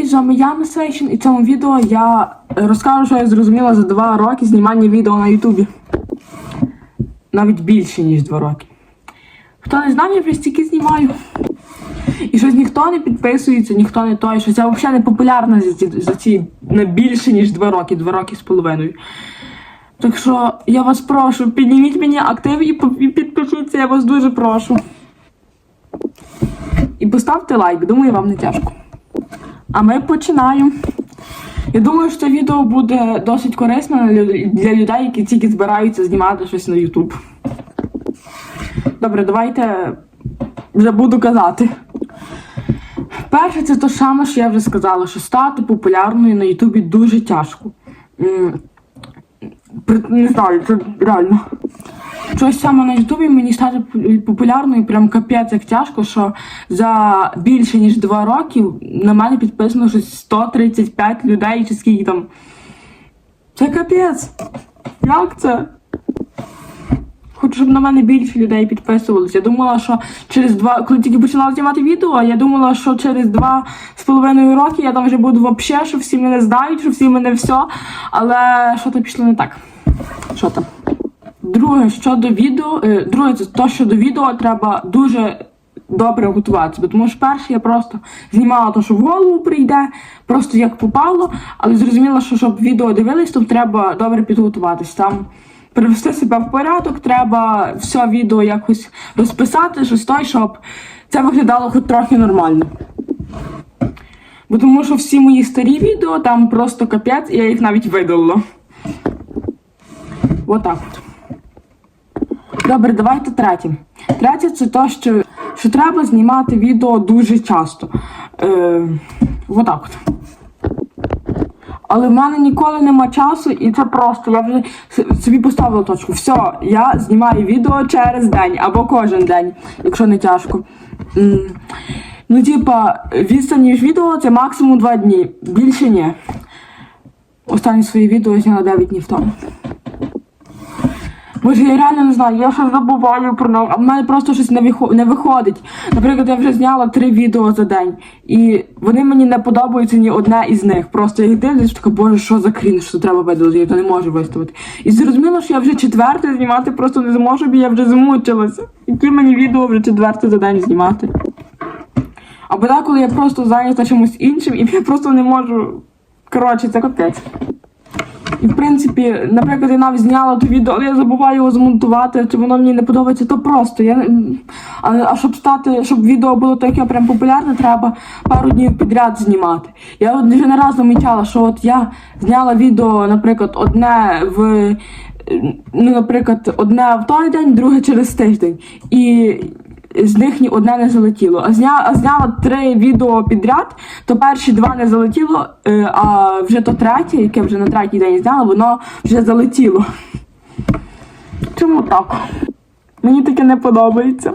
привіт, з вами я Месейшн, і в цьому відео я розкажу, що я зрозуміла за два роки знімання відео на Ютубі. Навіть більше, ніж два роки. Хто не знає, я вже стільки знімаю. І щось ніхто не підписується, ніхто не той, що це взагалі не популярно за ці, за ці не більше, ніж два роки, два роки з половиною. Так що я вас прошу, підніміть мені актив і підпишіться, я вас дуже прошу. І поставте лайк, думаю, вам не тяжко. А ми починаємо. Я думаю, що це відео буде досить корисне для людей, які тільки збираються знімати щось на YouTube. Добре, давайте вже буду казати. Перше, це те саме, що я вже сказала, що стати популярною на Ютубі дуже тяжко. Не знаю, це реально. Щось саме на Ютубі мені стати пу- популярною, прям капець як тяжко, що за більше ніж два роки на мене підписано щось 135 людей чи скільки там. Це капець. Як це? Хочу, щоб на мене більше людей підписувалися. Я думала, що через два, коли тільки починала знімати відео, я думала, що через два з половиною роки я там вже буду вообще, що всі мене знають, що всі мене все. Але що то пішло не так. Що там? Друге, щодо відео, е, друге, це то, що до відео треба дуже добре готуватися. Бо Тому що перше я просто знімала те, що в голову прийде, просто як попало, але зрозуміла, що щоб відео дивились, то треба добре підготуватись. Там привести себе в порядок, треба все відео якось розписати, щось той, щоб це виглядало хоч трохи нормально. Бо тому що всі мої старі відео там просто капець, і я їх навіть видалила. Отак от. Добре, давайте третє. Третє це те, що, що треба знімати відео дуже часто. Е, отак от. Але в мене ніколи нема часу, і це просто. Я вже собі поставила точку. Все, я знімаю відео через день або кожен день, якщо не тяжко. Ну, типа, відстань між відео це максимум 2 дні. Більше ні. Останнє своє відео я зняла 9 днів тому. Боже, я реально не знаю, я щось забуваю про нього, а в мене просто щось не, не виходить. Наприклад, я вже зняла три відео за день, і вони мені не подобаються ні одне із них. Просто я їх дивлюсь, така, боже, що за крінж, що треба видалити, я то не можу виставити. І зрозуміло, що я вже четверте знімати просто не зможу, бо я вже змучилася. Які мені відео вже четверте за день знімати? Або так, коли я просто зайнята чимось іншим, і я просто не можу. Коротше, це капець. І в принципі, наприклад, я навіть зняла то відео, але я забуваю його змонтувати, чи воно мені не подобається, то просто. Я, а, а щоб стати, щоб відео було таке прям популярне, треба пару днів підряд знімати. Я от вже не раз замічала, що от я зняла відео, наприклад, одне в. Ну, наприклад, одне в той день, друге через тиждень. І з них ні одне не залетіло. А зня, а зняла три відео підряд, то перші два не залетіло, е, а вже то третє, яке вже на третій день зняла, воно вже залетіло. Чому так? Мені таке не подобається.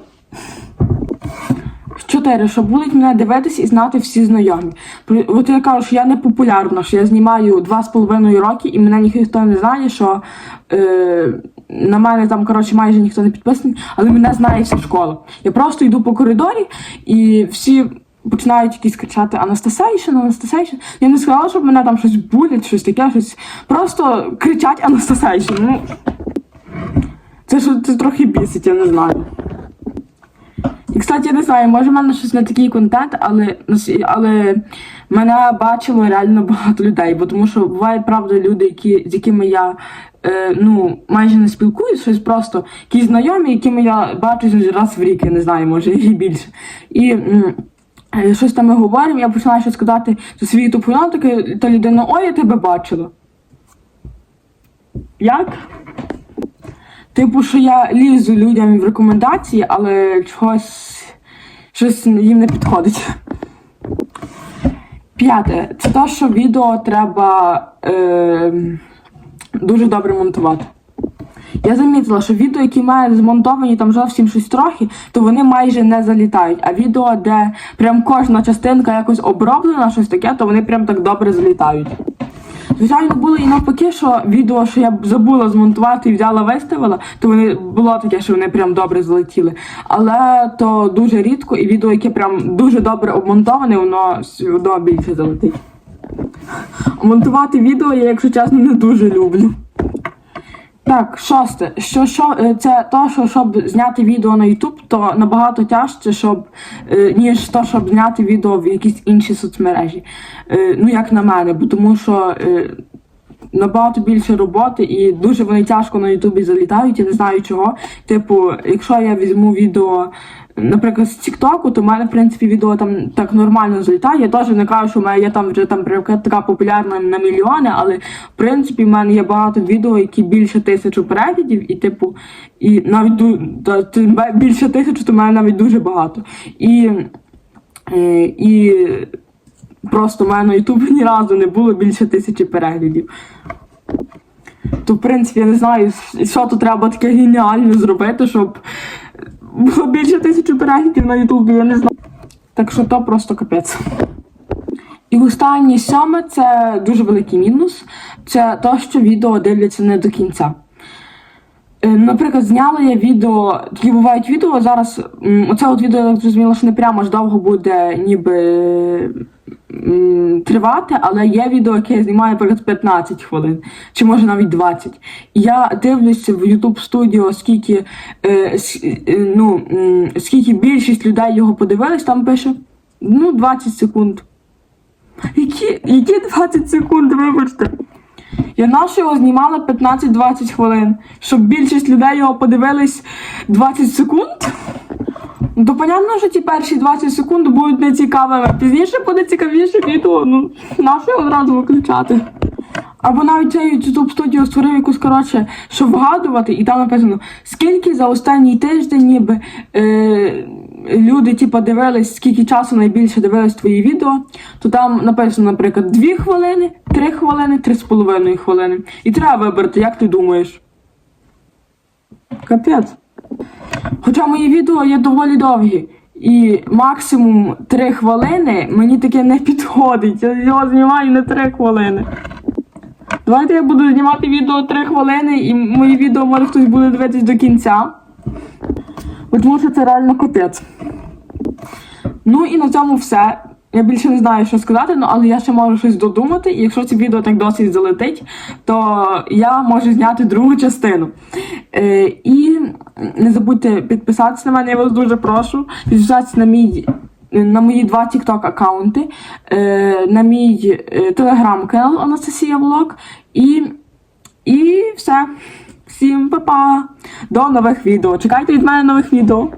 Чотири, що будуть мене дивитись і знати всі знайомі. От я кажу, що я не популярна, що я знімаю два з половиною роки, і мене ніхто не знає, що е, на мене там, коротше, майже ніхто не підписаний, але мене знає вся школа. Я просто йду по коридорі і всі. Починають якісь кричати Анастасейшн, Анастасейшн. Я не сказала, щоб мене там щось булять, щось таке, щось. Просто кричать Анастасейшн. Ну, це ж це трохи бісить, я не знаю. І, кстати, я не знаю, може в мене щось не такий контент, але, але мене бачило реально багато людей, бо тому що бувають, правда, люди, які, з якими я е, ну, майже не спілкуюсь, щось просто якісь знайомі, якими я бачусь раз в рік, я не знаю, може і більше. І е, щось там ми говоримо, я починаю щось сказати за свій таке, та людина, ой, я тебе бачила. Як? Типу, що я лізу людям в рекомендації, але чогось щось їм не підходить. П'яте, це те, що відео треба е, дуже добре монтувати. Я замітила, що відео, які мають змонтовані там зовсім щось трохи, то вони майже не залітають. А відео, де прям кожна частинка якось оброблена, щось таке, то вони прям так добре залітають. Звичайно, було і навпаки, що відео, що я забула змонтувати і взяла виставила, то вони було таке, що вони прям добре залетіли. Але то дуже рідко, і відео, яке прям дуже добре обмонтоване, воно одно більше залетить. Монтувати відео я, якщо чесно, не дуже люблю. Так, шосте. Що, що, е, це то, що щоб зняти відео на YouTube, то набагато тяжче, щоб, е, ніж то, щоб зняти відео в якісь інші соцмережі. Е, Ну, як на мене, бо тому що набагато більше роботи і дуже вони тяжко на Ютубі залітають, я не знаю чого. Типу, якщо я візьму відео, наприклад, з Тіктоку, то в мене, в принципі, відео там так нормально залітає. Я теж не кажу, що в мене є там вже там така популярна на мільйони, але в принципі в мене є багато відео, які більше тисячу переглядів, і типу, і навіть більше тисячу, то в мене навіть дуже багато. І, е, і просто в мене на Ютубі ні разу не було більше тисячі переглядів. То, в принципі, я не знаю, що тут треба таке геніально зробити, щоб було більше тисячі переглядів на Ютубі, я не знаю. Так що то просто капець. І останнє сьоме це дуже великий мінус. Це те, що відео дивляться не до кінця. Е, Наприклад, зняла я відео, такі бувають відео. Зараз оце от відео я зрозуміла, що не прямо ж довго буде ніби тривати, але є відео, яке я знімаю, наприклад, 15 хвилин, чи може навіть 20. Я дивлюся в YouTube Studio, скільки, е, е, ну, скільки більшість людей його подивились, там пише ну, 20 секунд. Які, які 20 секунд, вибачте? Я наше його знімала 15-20 хвилин, щоб більшість людей його подивились 20 секунд. Ну, то понятно, що ті перші 20 секунд будуть нецікавими. Пізніше буде цікавіше відео, ну, нащо одразу виключати. Або навіть цей YouTube Studio створив якусь, коротше, щоб вгадувати, і там написано, скільки за останній тиждень ніби е, люди типу, дивились, скільки часу найбільше дивились твої відео, то там написано, наприклад, 2 хвилини, 3 хвилини, 3,5 хвилини. І треба вибрати, як ти думаєш. Капець. Хоча мої відео є доволі довгі. І максимум 3 хвилини мені таке не підходить. Я його знімаю не 3 хвилини. Давайте я буду знімати відео 3 хвилини, і мої відео може хтось буде дивитись до кінця. Тому що це реально капець. Ну і на цьому все. Я більше не знаю, що сказати, ну, але я ще можу щось додумати, і якщо це відео так досить залетить, то я можу зняти другу частину. Е, і не забудьте підписатися на мене, я вас дуже прошу. Підписатися на мій. На мої два TikTok аккаунти, е, на мій е, телеграм-канал Анастасія Влог і, і все. Всім па-па! До нових відео. Чекайте від мене нових відео.